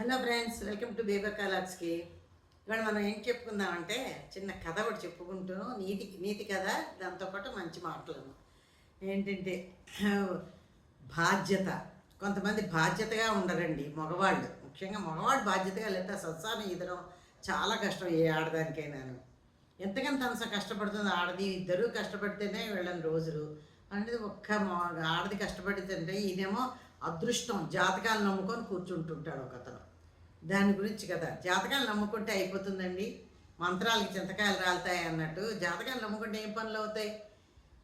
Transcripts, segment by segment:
Hello friends welcome to బేబర్ కాలాక్స్కి. ఇవాళ మనం ఏం చెప్పుకుందామంటే చిన్న కథ ఒకటి చెప్పుకుంటూ నీతి నీతి కథ దాంతోపాటు మంచి మాటలను ఏంటంటే బాధ్యత. కొంతమంది బాధ్యతగా ఉండరండి మగవాళ్ళు. ముఖ్యంగా మగవాడు బాధ్యతగా లేదా సంసారం ఈదడం చాలా కష్టం ఏ ఆడదానికైనాను. ఎంతకంత అంత కష్టపడుతుంది ఆడది ఇద్దరు కష్టపడితేనే వెళ్ళని రోజులు. అనేది ఒక్క మా- ఆడది కష్టపడితే ఈయనేమో అదృష్టం జాతకాలు నమ్ముకొని కూర్చుంటుంటాడు ఒక అతను దాని గురించి కదా జాతకాలు నమ్ముకుంటే అయిపోతుందండి. మంత్రాలకి చింతకాయలు రాలుతాయి అన్నట్టు. జాతకాలు నమ్ముకుంటే ఏం పనులు అవుతాయి?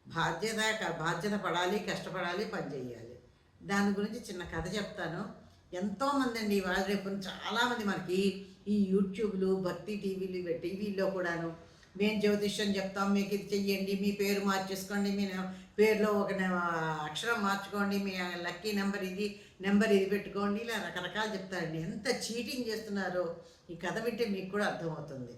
బాధ్యత బాధ్యత పడాలి కష్టపడాలి పని చేయాలి. దాని గురించి చిన్న కథ చెప్తాను. ఎంతోమంది అండి ఇవాళ రేపు చాలామంది మనకి ఈ యూట్యూబ్లు భక్తి టీవీలు ఇవి టీవీల్లో కూడాను మేము జ్యోతిష్యం చెప్తాం మీకు ఇది చెయ్యండి మీ పేరు మార్చేసుకోండి మీ పేరులో ఒక అక్షరం మార్చుకోండి మీ లక్కీ నెంబర్ ఇది నెంబర్ ఇది పెట్టుకోండి ఇలా రకరకాలు చెప్తారండి. ఎంత చీటింగ్ చేస్తున్నారో ఈ కథ వింటే మీకు కూడా అర్థమవుతుంది.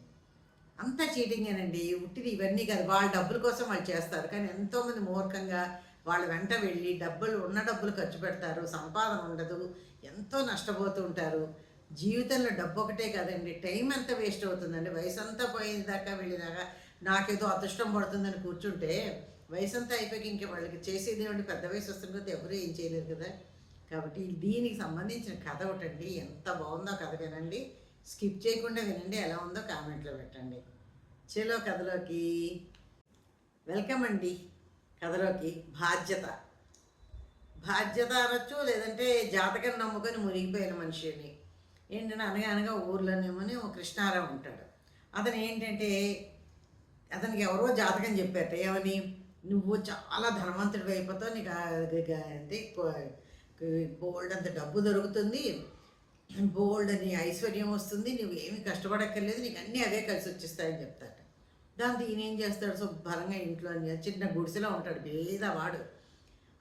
అంత చీటింగేనండి. ఉట్టిది ఇవన్నీ కాదు. వాళ్ళ డబ్బుల కోసం వాళ్ళు చేస్తారు. కానీ ఎంతోమంది మూర్ఖంగా వాళ్ళ వెంట వెళ్ళి డబ్బులు ఉన్న డబ్బులు ఖర్చు పెడతారు సంపాదన ఉండదు ఎంతో నష్టపోతూ ఉంటారు. జీవితంలో డబ్బు ఒకటే కదండి. టైం ఎంత వేస్ట్ అవుతుందండి. వయసు అంతా పోయేదాకా వెళ్ళేదాకా నాకేదో అదృష్టం పడుతుందని కూర్చుంటే వయసు అంతా అయిపోయి ఇంక వాళ్ళకి చేసేది ఏమంటే పెద్ద వయసు వస్తుంటే ఎవరు ఏం చేయలేరు కదా. కాబట్టి దీనికి సంబంధించిన కథ ఒకటండి. ఎంత బాగుందో కథ వినండి. స్కిప్ చేయకుండా వినండి. ఎలా ఉందో కామెంట్లో పెట్టండి. చలో కథలోకి వెల్కమ్ అండి. కథలోకి బాధ్యత. బాధ్యత అనొచ్చు లేదంటే జాతకం నమ్ముకొని మునిగిపోయిన మనిషిని. ఏంటంటే అనగా అనగా ఊర్లోనేమో ఒక కృష్ణారావు ఉంటాడు. అతను ఏంటంటే అతనికి ఎవరో జాతకం చెప్పారట ఏమని? నువ్వు చాలా ధనవంతుడు అయిపోతావు నీకు అంటే బోల్డ్ అంత డబ్బు దొరుకుతుంది బోల్డ్ అని ఐశ్వర్యం వస్తుంది నువ్వు ఏమి కష్టపడక్కర్లేదు నీకు అన్నీ అవే కలిసి వచ్చేస్తాయని చెప్తాడు దాంతో ఈయన ఏం చేస్తాడు? శుభ్రంగా ఇంట్లో చిన్న గుడిసెలో ఉంటాడు పేదవాడు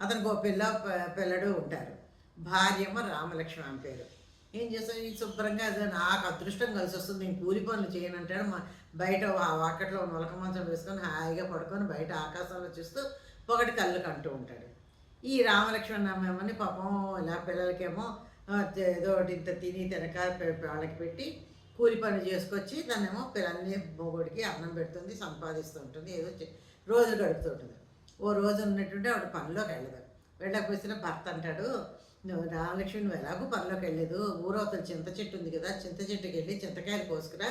అతనికి ఒక పిల్ల పిల్లడు ఉంటారు. భార్యమ్మ రామలక్ష్మి అని పేరు. ఏం చేస్తాను ఈ శుభ్రంగా అదే నాకు అదృష్టం కలిసి వస్తుంది. నేను కూలి పనులు చేయను అంటాడు. మా బయట వా- వాకట్లో నొలక మంచం వేసుకొని హాయిగా పడుకొని బయట ఆకాశంలో చూస్తూ పొగటి కళ్ళు కంటూ ఉంటాడు. ఈ రామలక్ష్మణ్ అమ్మేమని పాపం ఇలా పిల్లలకేమో ఏదో ఒకటి ఇంత తిని తినక వాళ్ళకి పెట్టి కూలి పని చేసుకొచ్చి తనేమో పిల్లల్ని మొగుడికి అన్నం పెడుతుంది సంపాదిస్తూ ఉంటుంది ఏదో రోజు రోజు గడుపుతుంటుంది ఓ రోజు ఉన్నట్టుంటే ఆవిడ పనిలోకి వెళ్ళదు. వెళ్ళకపోతే భర్త అంటాడు నువ్వు రామలక్ష్మి నువ్వు ఎలాగో పనిలోకి వెళ్ళలేదు. అతను చింత చెట్టు ఉంది కదా చింత చెట్టుకి వెళ్ళి చింతకాయలు కోసుకురా.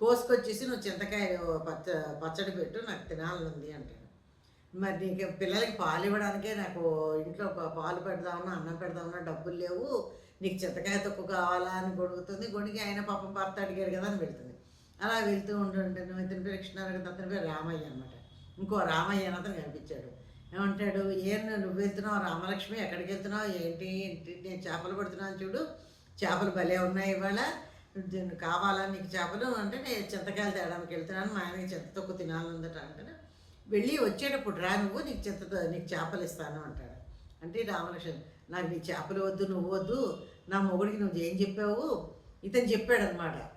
కోసుకొచ్చేసి నువ్వు చింతకాయలు పచ్చ పచ్చడి పెట్టు నాకు తినాలనుంది అంటాడు. మరి నీకు పిల్లలకి పాలు ఇవ్వడానికే నాకు ఇంట్లో పాలు పెడదామన్నా అన్నం పెడదామన్నా డబ్బులు లేవు. నీకు చింతకాయ తొక్కు కావాలా అని గొడుగుతుంది. గొడిగి ఆయన పాపం భర్త అడిగాడు కదా అని పెడుతుంది. అలా వెళ్తూ ఉంటుంటే నువ్వు ఇతని పేరు కృష్ణారావు అతని పేరు రామయ్య అనమాట ఇంకో రామయ్య అని అతను కనిపించాడు. ఏమంటాడు ఏం నువ్వు వెళ్తున్నావు? రామలక్ష్మి ఎక్కడికి వెళ్తున్నావు? ఏంటి? ఏంటి? నేను చేపలు పడుతున్నాను చూడు. చేపలు భలే ఉన్నాయి ఇవాళ. దీన్ని కావాలా? నీకు చేపలు? అంటే నేను చింతకాయలు తేడానికి వెళ్తున్నాను. మా ఆయనకి చింత తొక్కు తినాలందట అంటాడు. వెళ్ళి వచ్చేటప్పుడు రా నువ్వు నీకు చింత నీకు చేపలు ఇస్తాను అంటాడు. అంటే రామలక్ష్మి నాకు నీ చేపలు వద్దు నువ్వు వద్దు. నా మొగుడికి నువ్వు ఏం చెప్పావు? ఇతను చెప్పాడు అనమాట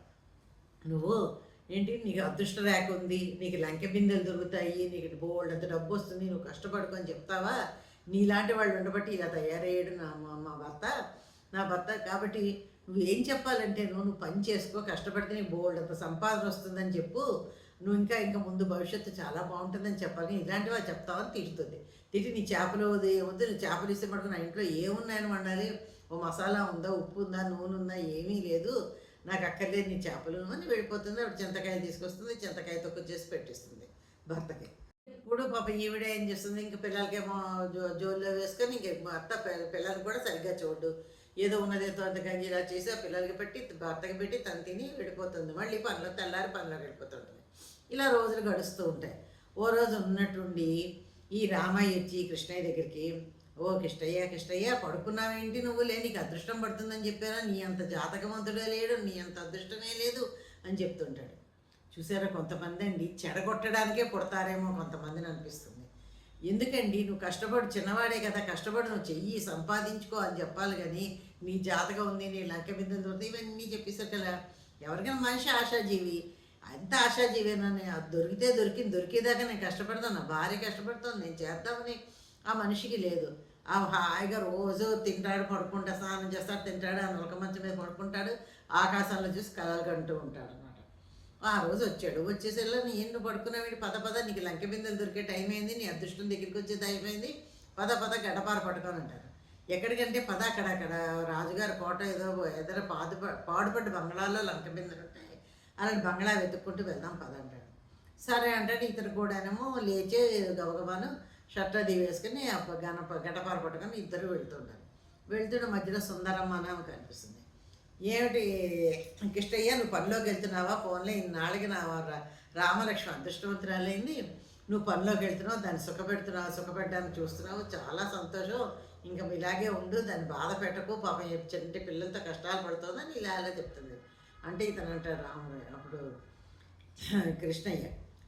నువ్వు ఏంటి? నీకు అదృష్ట రేఖ ఉంది నీకు లంకె బిందెలు దొరుకుతాయి నీకు బోల్డ్ అంత డబ్బు వస్తుంది నువ్వు కష్టపడుకొని చెప్తావా? నీలాంటి వాళ్ళు ఉండబట్టి ఇలా తయారయ్యాడు నా మా భర్త. నా భర్త కాబట్టి నువ్వు ఏం చెప్పాలంటే నువ్వు నువ్వు పని చేసుకో కష్టపడితే నీకు బోల్డ్ అంత సంపాదన వస్తుందని చెప్పు. నువ్వు ఇంకా ఇంకా ముందు భవిష్యత్తు చాలా బాగుంటుందని చెప్పాలి. ఇలాంటివి అది చెప్తావని తిడుతుంది. తిట్టి నీ చేపలు ఏముంది? ఏమొద్దు నీ చేపలు ఇస్తే మటుకు నా ఇంట్లో ఏమున్నాయని వండాలి? ఓ మసాలా ఉందా? ఉప్పు ఉందా? నూనె ఉందా? ఏమీ లేదు. నాకు అక్కర్లేదు నీ చేపలు అని వెళ్ళిపోతుంది ఆవిడ చింతకాయ తీసుకొస్తుంది చింతకాయ తొక్కు చేసి పెట్టిస్తుంది భర్తకి. ఇప్పుడు పాప ఈవిడ ఏం చేస్తుంది ఇంక పిల్లలకేమో జో జోల్లో వేసుకొని ఇంక అత్త పిల్ల- కూడా సరిగ్గా చూడు ఏదో ఉన్నదేదో అంత గంజిలా చేసి ఆ పిల్లలకి పెట్టి భర్తకి పెట్టి తను తిని వెళ్ళిపోతుంది. మళ్ళీ పనులు తెల్లారి పనులకు వెళ్ళిపోతుంటుంది ఇలా రోజులు గడుస్తూ ఉంటాయి. ఓ రోజు ఉన్నట్టుండి ఈ రామయ్య వచ్చి కృష్ణయ్య దగ్గరికి ఓ కిష్టయ్య కృష్ణయ్య పడుకున్నావేంటి నువ్వు? లే నీకు అదృష్టం పడుతుందని చెప్పారా? నీ అంత జాతకవంతుడే లేడు నీ అంత అదృష్టమే లేదు అని చెప్తుంటాడు. చూసారా కొంతమంది అండి చెడగొట్టడానికే పుడతారేమో కొంతమందిని అనిపిస్తుంది. ఎందుకండి? నువ్వు కష్టపడు చిన్నవాడే కదా కష్టపడి నువ్వు చెయ్యి సంపాదించుకో అని చెప్పాలి కానీ నీ జాతకం ఉంది నీ లంక బిందె దొరుకుతాయి ఇవన్నీ చెప్పేసారు కదా. ఎవరికైనా మనిషి ఆశాజీవి. అంత ఆశాజీవేనని అది దొరికితే దొరికింది దొరికేదాకా నేను కష్టపడతాను నా భార్య కష్టపడతాను నేను చేద్దామని ఆ మనిషికి లేదు. ఆ హాయిగా రోజు తింటాడు పడుకుంటా స్నానం చేస్తాడు తింటాడు ఆ నొలక మంచం మీద పడుకుంటాడు ఆకాశంలో చూసి కలలు ఉంటాడు అనమాట ఆ రోజు వచ్చాడు. వచ్చేసరిలో నీ ఎన్ను పడుకున్నావు పద పద నీకు లంక బిందెలు దొరికే టైం అయింది నీ అదృష్టం దగ్గరికి వచ్చే టైం అయింది పద పద గడపార పట్టుకొని అంటారు ఎక్కడికంటే పద అక్కడ అక్కడ రాజుగారి కోట ఏదో ఎదర పాదు పాడుపడ్డ బంగ్లాల్లో లంక బిందెలు ఉంటాయి. అలాంటి బంగ్లా వెతుక్కుంటూ వెళ్దాం పద అంటాడు. సరే అంటాడు ఇతను కూడానేమో లేచే గబగబాను షర్ట్ అది వేసుకుని ఆ గణప గడపార పట్టుకొని ఇద్దరు వెళ్తుంటారు. వెళ్తున్న మధ్యలో సుందరమ్మ అని ఆమె కనిపిస్తుంది. ఏమిటి కిష్టయ్య నువ్వు పనిలోకి వెళ్తున్నావా? ఫోన్లో ఇన్నాళ్ళకి నా రామలక్ష్మి అదృష్టవంతురాలైంది. నువ్వు పనిలోకి వెళ్తున్నావు దాన్ని సుఖపెడుతున్నావు? సుఖపెట్టడానికి చూస్తున్నావు? చాలా సంతోషం. ఇంకా ఇలాగే ఉండు దాన్ని బాధ పెట్టకు పాపం చెంటి పిల్లలతో కష్టాలు పడుతుందని ఇలా ఇలా చెప్తుంది. అంటే ఇతను అంటారు రాముడు అప్పుడు కృష్ణయ్య.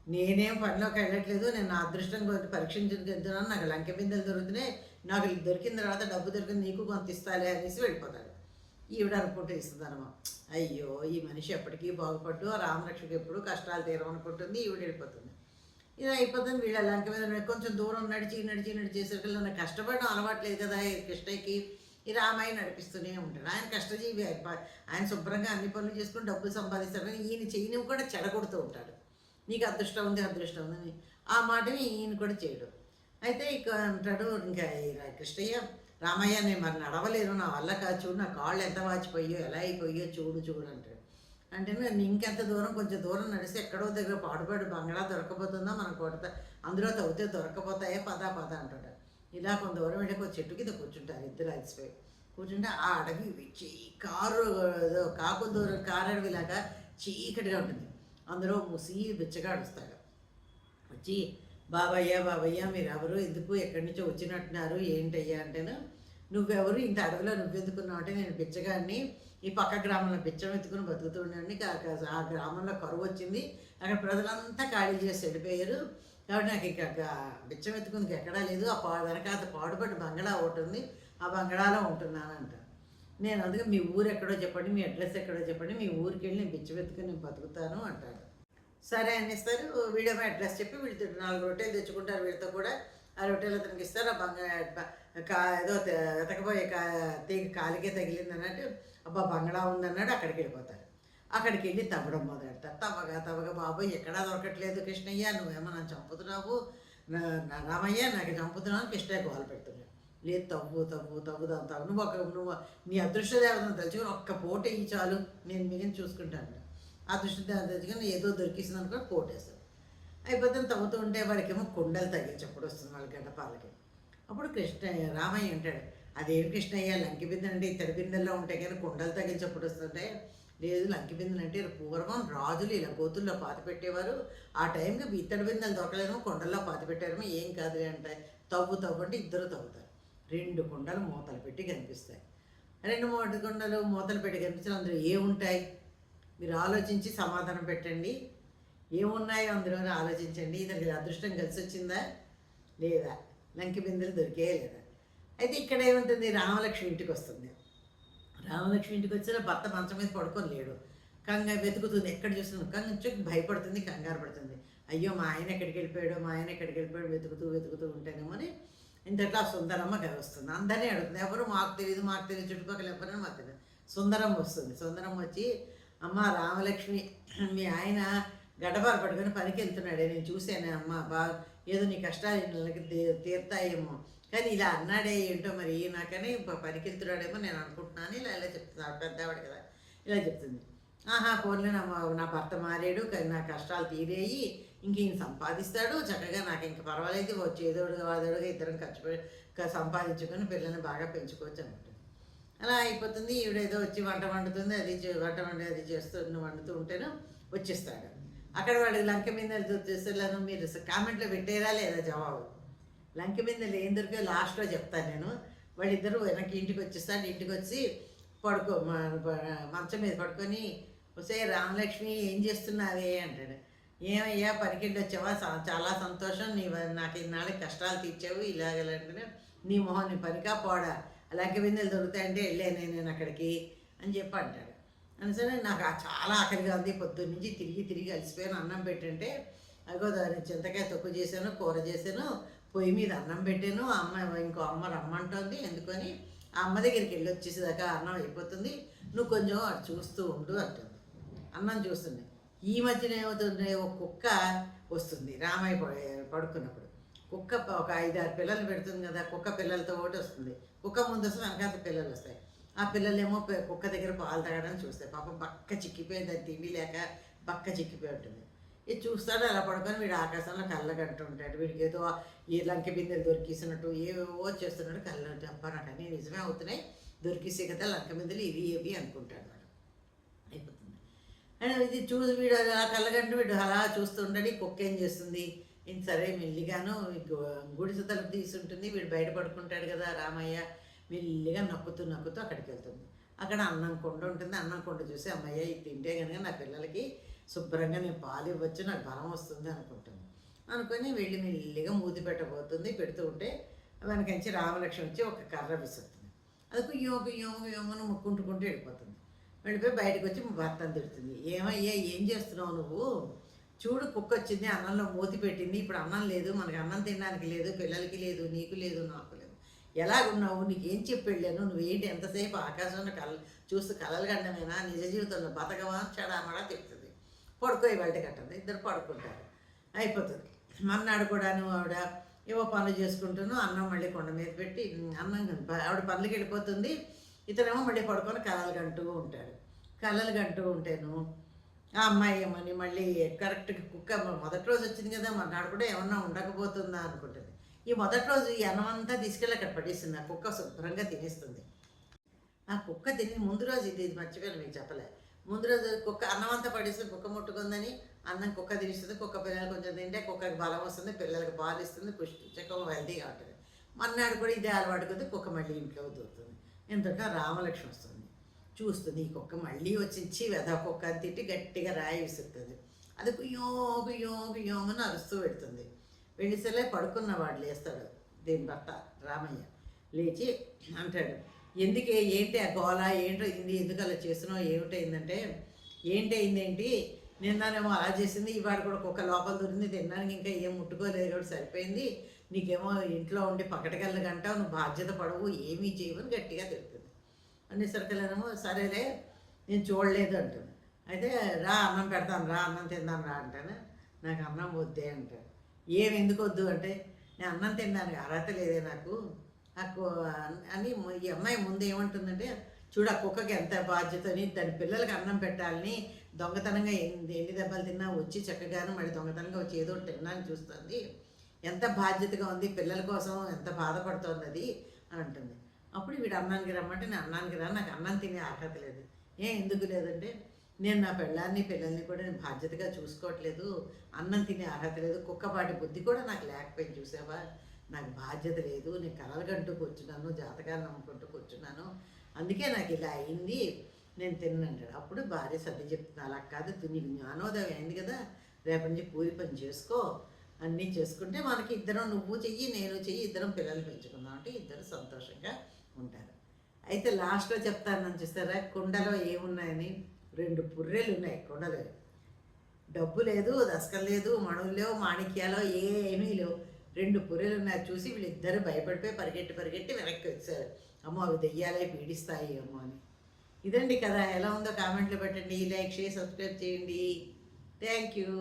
నేనేం పనిలోకి వెళ్ళట్లేదు నేను నా అదృష్టం కొద్ది పరీక్షించుకు వెళ్తున్నాను నాకు లంక బిందెలు దొరుకుతున్నాయి నాకు దొరికిన తర్వాత డబ్బు దొరికింది నీకు కొంత ఇస్తాలే అనేసి వెళ్ళిపోతాడు. ఈవిడ అనుకుంటూ ఇస్తుందనమా అయ్యో ఈ మనిషి ఎప్పటికీ బాగుపడ్డు ఆ ఎప్పుడు కష్టాలు తీరమనుకుంటుంది ఈవిడ వెళ్ళిపోతుంది. ఇది అయిపోతుంది వీళ్ళ లంక మీద కొంచెం దూరం నడిచి నడిచి నడిచేసరికి నాకు కష్టపడడం అలవాట్లేదు కదా ఈ కృష్ణయ్యకి ఈ రామాయణ నడిపిస్తూనే ఉంటాడు. ఆయన కష్టజీవి ఆయన ఆయన శుభ్రంగా అన్ని పనులు చేసుకుని డబ్బులు సంపాదిస్తాడు కానీ ఈయన చేయని కూడా చెడగొడుతూ ఉంటాడు. నీకు అదృష్టం ఉంది అదృష్టం ఉందని ఆ మాటని ఈయన కూడా చేయడు. అయితే ఇక అంటాడు ఇంకా కృష్ణయ్య రామయ్య నేను మరి నడవలేను. నా వల్ల కాదు. చూడు నా కాళ్ళు ఎంత వాచిపోయో ఎలా అయిపోయో చూడు చూడు అంటాడు. అంటే నేను ఇంకెంత దూరం కొంచెం దూరం నడిస్తే ఎక్కడో దగ్గర పాడుపడి బంగ్లా దొరకపోతుందో మనం కొడతా అందులో తవ్వుతే దొరకపోతాయే? పదా పద అంటాడు. ఇలా కొంత దూరం వెళ్ళి ఒక చెట్టు కింద కూర్చుంటారు ఇద్దరు అలసిపోయి. కూర్చుంటే ఆ అడవి చీ కారు ఏదో దూరం కారు అడవిలాగా చీకటిగా ఉంటుంది. అందులో ముసి బిచ్చగాడు వస్తాడు వచ్చి బాబయ్య బాబయ్య మీరు ఎవరు ఎందుకు ఎక్కడి నుంచో వచ్చినట్టున్నారు? ఏంటయ్యా? అంటేను నువ్వెవరు? ఇంత అడవిలో నువ్వెందుకున్నావు? అంటే నేను బిచ్చగాడిని. ఈ పక్క గ్రామంలో బిచ్చం ఎత్తుకుని బతుకుతున్నాను ఆ గ్రామంలో కరువు వచ్చింది. అక్కడ ప్రజలంతా ఖాళీ చేసి వెళ్ళిపోయారు. కాబట్టి నాకు ఇక బిచ్చం ఎత్తుకుందికి ఎక్కడా లేదు. ఆ పా వెనకాత పాడుపడి బంగళా ఒకటి ఉంది. ఆ బంగళాలో అంట నేను అందుకే మీ ఊరు ఎక్కడో చెప్పండి మీ అడ్రస్ ఎక్కడో చెప్పండి మీ ఊరికి వెళ్ళి నేను పిచ్చి వెతుకుని నేను బతుకుతాను అంటాడు సరే అనేస్తారు వీడియో అడ్రస్ చెప్పి వీళ్ళతో నాలుగు రొట్టెలు తెచ్చుకుంటారు వీళ్ళతో కూడా. ఆ రొట్టెలు అతనికి ఇస్తారు ఆ కా ఏదో వెతకపోయే కా తీగ కాలికే తగిలింది అన్నట్టు అబ్బా బంగళా ఉందన్నాడు అక్కడికి వెళ్ళిపోతారు. అక్కడికి వెళ్ళి తవ్వడం మొదలెడతారు. తవ్వగా తవ్వగా బాబోయ్ ఎక్కడా దొరకట్లేదు కృష్ణయ్య నువ్వేమో నన్ను చంపుతున్నావు రామయ్య నాకు చంపుతున్నావు కృష్ణయ్య గోలు పెడుతున్నాడు. లేదు తవ్వు తవ్వు తవ్వుదాం తవ్వు నువ్వు ఒక నువ్వు నీ అదృష్ట దేవతను తలుచుకొని ఒక్క పోట ఇయ్యి చాలు. నేను మిగిలిన చూసుకుంటాను. అదృష్ట దేవత తెచ్చుకొని ఏదో దొరికిస్తుంది అనుకో పోటేస్తాడు అయిపోతే తవ్వుతూ ఉంటే వాడికేమో కొండలు తగిలించప్పుడు వస్తుంది వాళ్ళ గడ్డపాలకి అప్పుడు కృష్ణ రామయ్య అంటాడు అదేమి కృష్ణయ్య? లంకి బిందె అంటే ఇత్తడి బిందెల్లో ఉంటాయి కానీ కొండలు తగిలించప్పుడు వస్తుంటే లేదు లంకి బిందెలు అంటే పూర్వం రాజులు ఇలా గోతుల్లో పాతి పెట్టేవారు. ఆ టైంకి ఇత్తడి బిందెలు దొరకలేమో కొండల్లో పాతి పెట్టారేమో ఏం కాదు అంటే తవ్వు తవ్వు అంటే ఇద్దరు తవ్వుతారు. రెండు కుండలు మూతలు పెట్టి కనిపిస్తాయి. రెండు మూడు కుండలు మూతలు పెట్టి కనిపించిన అందులో ఏముంటాయి మీరు ఆలోచించి సమాధానం పెట్టండి. ఏమున్నాయో అందులో ఆలోచించండి. ఇతనికి అదృష్టం కలిసి వచ్చిందా? లేదా? లంకి బిందెలు దొరికే లేదా? అయితే ఇక్కడ ఏముంటుంది? రామలక్ష్మి ఇంటికి వస్తుంది. రామలక్ష్మి ఇంటికి వచ్చిన భర్త మంచం మీద పడుకొని లేడు. కంగ వెతుకుతుంది. ఎక్కడ చూస్తుంది? కంచెకి భయపడుతుంది కంగారు పడుతుంది. అయ్యో మా ఆయన ఎక్కడికి వెళ్ళిపోయాడు మా ఆయన ఎక్కడికి వెళ్ళిపోయాడు వెతుకుతూ వెతుకుతూ ఉంటానేమో అని ఇంతట్లా సుందరమ్మ గారు వస్తుంది. అందరినీ అడుగుతుంది. ఎవరు మాకు తెలియదు మాకు తెలియదు చుట్టుపక్కల ఎవరైనా మాకు తెలియదు సుందరమ్మ వస్తుంది. సుందరమ్మ వచ్చి అమ్మ రామలక్ష్మి మీ ఆయన గడపార పట్టుకొని పనికి వెళ్తున్నాడే. నేను చూశాను అమ్మ బా ఏదో నీ కష్టాలు నెలకి తీ- తీర్తాయేమో. కానీ ఇలా అన్నాడే ఏంటో మరి నాకని ప- పనికి వెళ్తున్నాడేమో నేను అనుకుంటున్నాను. ఇలా ఇలా చెప్తున్నాను పెద్దవాడు కదా. ఇలా చెప్తుంది. ఆహా ఫోన్లో నా నా భర్త మారాడు. కానీ నా కష్టాలు తీరేయి. ఇంక సంపాదిస్తాడు? చక్కగా నాకు ఇంక పర్వాలేదు వచ్చి ఏదోడుగా వాదోడుగా ఇద్దరం ఖర్చు సంపాదించుకొని పిల్లల్ని బాగా పెంచుకోవచ్చు అనుకుంటుంది. అలా అయిపోతుంది ఈవిడేదో వచ్చి వంట వండుతుంది అది వంట వండి అది చేస్తూ వండుతూ ఉంటేను వచ్చేస్తాడు. అక్కడ వాడు లంక మీద చూస్తున్నాను మీరు కామెంట్లో పెట్టేరా లేదా జవాబు? లంక మీద ఏం దొరికే లాస్ట్లో చెప్తాను నేను. వాళ్ళిద్దరూ వెనక్కి ఇంటికి వచ్చేస్తాడు ఇంటికి వచ్చి పడుకో మంచం మీద పడుకొని వస్తే రామలక్ష్మి ఏం చేస్తున్నావే? అంటాడు. ఏమయ్యా పనికిండి వచ్చావా చాలా సంతోషం. నీ నాకు ఇన్నాళ్ళకి కష్టాలు తీర్చావు. ఇలాగలంటే నీ మొహం నీ పనికా పోడా? లంక బిందెలు దొరుకుతాయంటే వెళ్ళాను నేను అక్కడికి అని చెప్పి అంటాడు. అందుసరే నాకు చాలా ఆకలిగా ఉంది. పొద్దున్న నుంచి తిరిగి తిరిగి అలసిపోయాను. అన్నం పెట్టంటే అగో దాన్ని చింతకాయ తొక్కు చేశాను కూర చేశాను పొయ్యి మీద అన్నం పెట్టాను. అమ్మ ఇంకో అమ్మ రమ్మంటోంది. ఎందుకని ఆ అమ్మ దగ్గరికి వెళ్ళి వచ్చేసేదాకా అన్నం అయిపోతుంది. నువ్వు కొంచెం అటు చూస్తూ ఉండు అంటుంది. అన్నం చూస్తుంది. ఈ మధ్యన ఏమవుతుంది ఒక కుక్క వస్తుంది. రామయ్య పడుకున్నప్పుడు. కుక్క ఒక ఐదారు పిల్లలు పెడుతుంది కదా కుక్క పిల్లలతో ఒకటి వస్తుంది. కుక్క ముందు వస్తే వెనకాల పిల్లలు వస్తాయి. ఆ పిల్లలేమో కుక్క దగ్గర పాలు తాగడానికి చూస్తాయి. పాపం బక్క చిక్కిపోయింది. అది తిండి లేక బక్క చిక్కిపోయి ఉంటుంది. ఇది చూస్తాడు అలా పడుకొని వీడు ఆకాశంలో కళ్ళగంటూ ఉంటాడు వీడికి ఏదో ఈ లంకె బిందెలు దొరికిసినట్టు ఏవేవో చేస్తున్నాడు కళ్ళు తప్ప నాకు అన్నీ నిజమే అవుతున్నాయి. దొరికిసే కదా లంక బిందెలు ఇవి ఇవి అనుకుంటాడు వాడు. అయిపోతుంది. ఇది చూసి వీడు అలా కళ్ళగంటూ వీడు అలా చూస్తుండడి కుక్క ఏం చేస్తుంది? ఇంక సరే మెల్లిగాను గుడిసె తలుపు తీసి ఉంటుంది వీడు బయట పడుకుంటాడు కదా రామయ్య. మెల్లిగా నక్కుతూ నక్కుతూ అక్కడికి వెళ్తుంది. అక్కడ అన్నం కొండ ఉంటుంది. అన్నం కొండ చూసి అమ్మయ్య ఇది తింటే కనుక నా పిల్లలకి శుభ్రంగా నేను పాలు ఇవ్వచ్చు నాకు బలం వస్తుంది అనుకుంటుంది. అనుకొని వెళ్ళి మెల్లిగా మూతి పెట్టబోతుంది. పెడుతూ ఉంటే వెనకంచి రామలక్ష్మి వచ్చి ఒక కర్ర విసురుతుంది. అది యోగ యోగ కుయ్యోమని ముక్కుంటుకుంటూ వెళ్ళిపోతుంది. వెళ్ళిపోయి బయటకు వచ్చి మా భర్త తిడుతుంది. ఏమయ్యా ఏం చేస్తున్నావు నువ్వు? చూడు కుక్క వచ్చింది అన్నంలో మూతి పెట్టింది. ఇప్పుడు అన్నం లేదు మనకి అన్నం తినడానికి లేదు పిల్లలకి లేదు నీకు లేదు నాకు లేదు. ఎలాగున్నావు? నీకు ఏం చెప్పి వెళ్ళాను? నువ్వేంటి ఎంతసేపు ఆకాశంలో కళ చూస్తూ కలలు కండమేనా నిజ జీవితంలో బతకమా చెడామడా చెప్తుంది పడుకోయి బయట కట్టదు ఇద్దరు పడుకుంటారు. అయిపోతుంది. మన్నాడు కూడాను ఆవిడ ఏవో పనులు చేసుకుంటూను అన్నం మళ్ళీ కొండ మీద పెట్టి అన్నం ఆవిడ పనులకి వెళ్ళిపోతుంది. ఇతనేమో మళ్ళీ పడుకొని కలలు గంటూ ఉంటాడు. కలలు గంటూ ఉంటాను ఆ అమ్మాయి ఏమని మళ్ళీ కరెక్ట్గా కుక్క మొదటి రోజు వచ్చింది కదా మర్నాడు కూడా ఏమన్నా ఉండకపోతుందా అనుకుంటుంది. ఈ మొదటి రోజు ఈ అన్నం అంతా తీసుకెళ్ళి అక్కడ పడేస్తుంది ఆ కుక్క శుభ్రంగా తినేస్తుంది. ఆ కుక్క తిని ముందు రోజు ఇది ఇది మర్చిపోయాను మీకు చెప్పలే. ముందు రోజు కుక్క అన్నం అంతా పడేస్తుంది కుక్క ముట్టుకుందని అన్నం కుక్క తినిస్తుంది కుక్క పిల్లలు కొంచెం తింటే కుక్కకి బలం వస్తుంది పిల్లలకి పాలు ఇస్తుంది పుష్టి చక్కగా హెల్తీగా ఉంటుంది. మన్నాడు కూడా ఇదే అలవాటు కుక్క మళ్ళీ ఇంట్లో దూరుతుంది. ఇంతగా రామలక్ష్మి వస్తుంది. చూస్తుంది ఈ కుక్క మళ్ళీ వచ్చించి ఇచ్చి వెద కుక్క అని తిట్టి గట్టిగా రాయి విసురుతుంది. అది కుయ్యో కుయ్యో యోగను అరుస్తూ పెడుతుంది. వెళ్ళిసలే పడుకున్నవాడు లేస్తాడు దీని భర్త రామయ్య. లేచి అంటాడు ఎందుకే ఏంటి ఆ గోల ఏంటో ఇది ఎందుకు అలా చేసినావు ఏమిటైందంటే ఏంటి నిన్ననేమో అలా చేసింది ఇవాడు కూడా కుక్క లోపల దొరింది తినడానికి ఇంకా ఏం ముట్టుకోలేదు కూడా సరిపోయింది. నీకేమో ఇంట్లో ఉండి పక్కటికెళ్ళ నువ్వు బాధ్యత పడవు ఏమీ చేయవని గట్టిగా తెలుపుతుంది అనేసరికలేనేమో సరేలే నేను చూడలేదు అంటాను అయితే రా అన్నం పెడతాను రా అన్నం తిందాను రా అంటాను. నాకు అన్నం వద్దే అంటాను ఏం ఎందుకు వద్దు అంటే నేను అన్నం తినడానికి అర్హత లేదే నాకు. నాకు అని ఈ అమ్మాయి ముందు ఏమంటుందంటే చూడు ఆ కుక్కకి ఎంత బాధ్యతని దాని పిల్లలకి అన్నం పెట్టాలని దొంగతనంగా ఎన్ని ఎన్ని దెబ్బలు తిన్నా వచ్చి చక్కగాను మళ్ళీ దొంగతనంగా వచ్చి ఏదో ఒకటి చూస్తుంది. ఎంత బాధ్యతగా ఉంది పిల్లల కోసం ఎంత బాధపడుతోంది అది అని అంటుంది. అప్పుడు వీడు అన్నానికి రమ్మంటే నేను అన్నానికి రా నాకు అన్నం తినే అర్హత లేదు. ఏ ఎందుకు లేదంటే నేను నా పెళ్ళాన్ని పిల్లల్ని కూడా నేను బాధ్యతగా చూసుకోవట్లేదు అన్నం తినే అర్హత లేదు కుక్కపాటి బుద్ధి కూడా నాకు లేకపోయింది చూసావా? నాకు బాధ్యత లేదు నేను కలలు కంటూ కూర్చున్నాను జాతకాలు నమ్ముకుంటూ కూర్చున్నాను. అందుకే నాకు ఇలా అయింది నేను తిన్నంటాడు అప్పుడు భార్య సర్ది చెప్తున్నా అలా కాదు నీకు జ్ఞానోదయం అయింది కదా రేపటి నుంచి పూరి పని చేసుకో అన్నీ చేసుకుంటే మనకి ఇద్దరం నువ్వు చెయ్యి నేను చెయ్యి ఇద్దరం పిల్లలు పెంచుకుందాం అంటే ఇద్దరు సంతోషంగా ఉంటారు. అయితే లాస్ట్లో చెప్తాను చూస్తారా? కుండలో ఏమున్నాయని? రెండు పుర్రెలు ఉన్నాయి కుండలో. డబ్బు లేదు దశకం లేదు మణులు లేవు మాణిక్యాలు ఏమీ లేవు. రెండు పుర్రెలు ఉన్నాయి చూసి వీళ్ళిద్దరు భయపడిపోయి పరిగెట్టి పరిగెట్టి వెనక్కి వచ్చారు. అమ్మో అవి దెయ్యాలే పీడిస్తాయి అమ్మో అని. ఇదండి కదా ఎలా ఉందో కామెంట్లో పెట్టండి. లైక్ చేసి సబ్స్క్రైబ్ చేయండి. Thank you.